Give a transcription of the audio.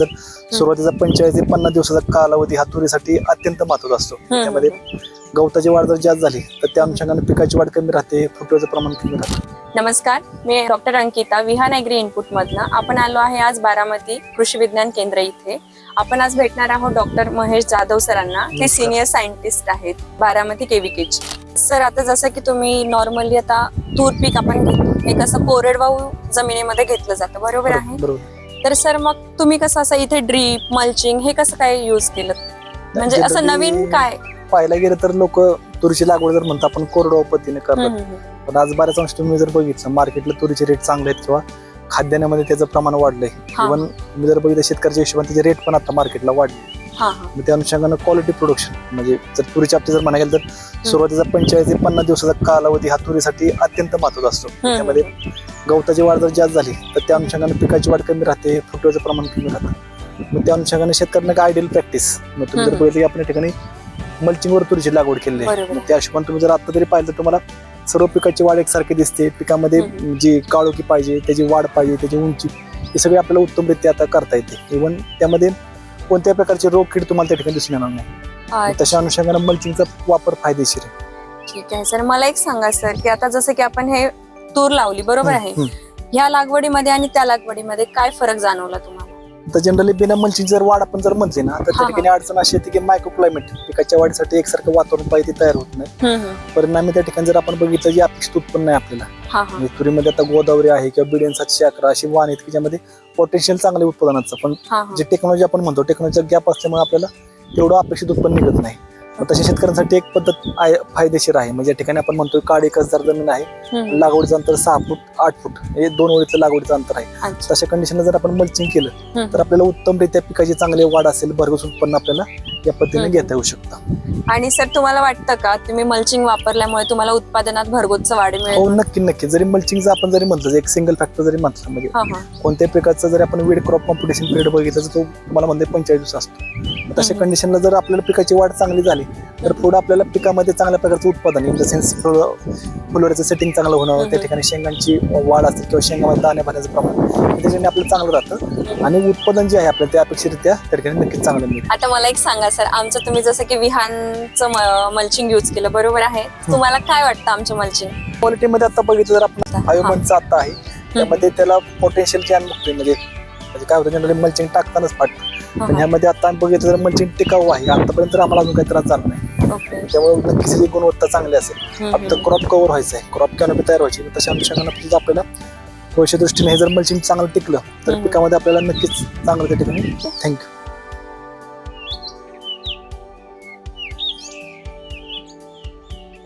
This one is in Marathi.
तर सुरुवातीचा पंचेचाळीस ते पन्नास दिवसाचा कालावधी हा तुरीसाठी अत्यंत महत्त्वाचा असतो. त्यामध्ये गवताची वाढ जर जास्त झाली तर त्या अनुषंगाने पिकाची वाढ कमी राहते फुटव्याचं प्रमाण कमी राहतं. नमस्कार मी doctor Ankita Vihan agri input मधनं आपण आलो आहे आज बारामती कृषी विज्ञान केंद्र इथे. आपण आज भेटणार आहोत डॉक्टर महेश जाधव सरांना. ते. सिनियर सायंटिस्ट आहेत बारामती केविकेचे सर आता जसं की तुम्ही नॉर्मली आता तूर पीक आपण घेतो हे कसं कोरडवाहू जमिनीमध्ये घेतलं जातं बरोबर आहे? तर सर मग तुम्ही कसं असं इथे ड्रीप मल्चिंग हे कसं काय युज केलं? म्हणजे असं Generally नवीन काय? पाहायला गेलं तर लोक तुरीची लागवड जर म्हणतो आपण कोरडवाहू पद्धतीने करतात. पण आज बऱ्याच अंश तुम्ही जर बघितलं मार्केटला तुरीचे रेट चांगले आहेत किंवा खाद्यान्नामध्ये त्याचं प्रमाण वाढलंय. इव्हन तुम्ही जर बघितलं शेतकऱ्याच्या हिशोबाने त्याचे रेट पण आता मार्केटला वाढले. हा हा. मग त्या अनुषंगानं क्वालिटी प्रोडक्शन म्हणजे जर तुरीच्या बाबतीत जर म्हणायला गेलं तर सुरुवातीचा पंचेचाळीस ते पन्नास दिवसाचा कालावधी हा तुरीसाठी अत्यंत महत्त्वाचा असतो. त्यामध्ये गवताची वाढ जर जास्त झाली तर त्या अनुषंगाने पिकाची वाढ कमी राहते फुटव्याचं प्रमाण कमी राहतं. मग त्या अनुषंगाने शेतकऱ्यांना काय आयडियल प्रॅक्टिस मग तुम्ही जर. बघितलं की आपण या ठिकाणी मल्चिंगवर तुरीची लागवड केलेली आहे. बरोबर. मग त्या हिशोबाने तुम्ही जर आता तरी पाहिलं तर तुम्हाला सर्व पिकाची वाढ एकसारखी दिसते. पिकामध्ये हम्म. जी काळोखी पाहिजे त्याची वाढ पाहिजे त्याची उंची हे सगळे आपल्याला उत्तमरित्या आता करता येते. इव्हन त्यामध्ये कोणत्याही प्रकारचे रोग कीड तुम्हाला त्या ठिकाणी दिसून येणार नाही. अच्छा. तशा अनुषंगाने मल्चिंगचा वापर फायदेशीर आहे. ठीक आहे सर. मला एक सांगा सर की आता जसं की आपण हे तूर लावली बरोबर आहे? हम्म. ह्या लागवडीमध्ये आणि त्या लागवडीमध्ये काय फरक जाणवला तुम्हाला? तर जनरली बिना मल्चिंग जर वाढ आपण जर म्हटली ना तर त्या ठिकाणी अडचण अशी येते की मायक्रो क्लायमेट पिकाच्या वाढीसाठी एकसारखं वातावरण पाहिजे तयार होत नाही. परिणामी त्या ठिकाणी जर आपण बघितलं जे अपेक्षित उत्पन्न आहे आपल्याला. म्हणजे तुरीमध्ये आता गोदावरी आहे किंवा बिडियन सातशे अकरा अशी वाण आहेत की ज्यामध्ये पोटेन्शियल चांगले उत्पादनाचं. पण जे टेक्नॉलॉजी आपण म्हणतो टेक्नॉलॉजीचा गॅप असल्यामुळे आपल्याला तेवढं अपेक्षित उत्पन्न निघत नाही. तशा शेतकऱ्यांसाठी एक पद्धत आहे फायदेशीर आहे म्हणजे या ठिकाणी आपण म्हणतो काड एक हजार जमीन आहे. लागवडीचं अंतर सहा फूट आठ फूट हे दोन ओळीचं लागवडीचं अंतर आहे तशा कंडिशनला जर आपण मल्चिंग केलं. तर आपल्याला उत्तमरित्या पिकाची चांगली वाढ असेल भरघोस उत्पन्न आपल्याला या पद्धतीने. घेता येऊ शकतं. आणि सर तुम्हाला वाटतं का तुम्ही मल्चिंग वापरल्यामुळे तुम्हाला उत्पादनात भरगोच वाढ हो मिळेल नक्की नक्की. जरी मल्चिंगचं आपण जरी म्हटलं एक सिंगल फॅक्टर जरी म्हटलं म्हणजे हा हा. कोणत्याही प्रकारचं जरी आपण वेड क्रॉप कॉम्पिटिशन पिरियड बघितलं तर तो तुम्हाला म्हणते पंचेचाळीस दिवस असतो. तशा हम्म. कंडिशनला जर आपल्याला पिकाची वाढ चांगली झाली तर पुढे आपल्याला पिकामध्ये चांगल्या प्रकारचं उत्पादन इन द सेन्स फुलवऱ्याचं सेटिंग चांगलं होणं. त्या ठिकाणी शेंगांची वाढ असते किंवा शेंगामध्ये दाणे भरण्याचं प्रमाण त्याच्याने आपलं चांगलं राहतं. आणि उत्पादन जे आहे आपलं त्या अपेक्षितरित्या त्या ठिकाणी नक्कीच चांगलं मिळतं. आता मला एक सांगा सर. आमचं तुम्ही जसं की विहानचं मल्चिंग युज केलं बरोबर आहे? तुम्हाला काय वाटतं आमचं मल्चिंग क्वालिटीमध्ये आता बघितलं जर आपण. आयोमनचं आता आहे. त्यामध्ये त्याला पोटेन्शियल ज्ञान बघतोय म्हणजे म्हणजे काय होतं जनरली मल्चिंग टाकतानाच फाट पण ह्यामध्ये आता आम्ही बघितलं तर मल्चिंग टिकाऊ आहे. आतापर्यंत तर आम्हाला अजून काही त्रास झाला नाही. ओके त्यामुळे नक्कीच ही गुणवत्ता चांगली असेल. आता क्रॉप कव्हर व्हायचं आहे. क्रॉप कॅनोपी तयार व्हायची. तशा अनुषंगाने आपल्याला आपल्याला भविष्य दृष्टीने हे जर मल्चिंग चांगलं टिकलं तर. पिकामध्ये आपल्याला नक्कीच चांगलं त्या ठिकाणी थँक्यू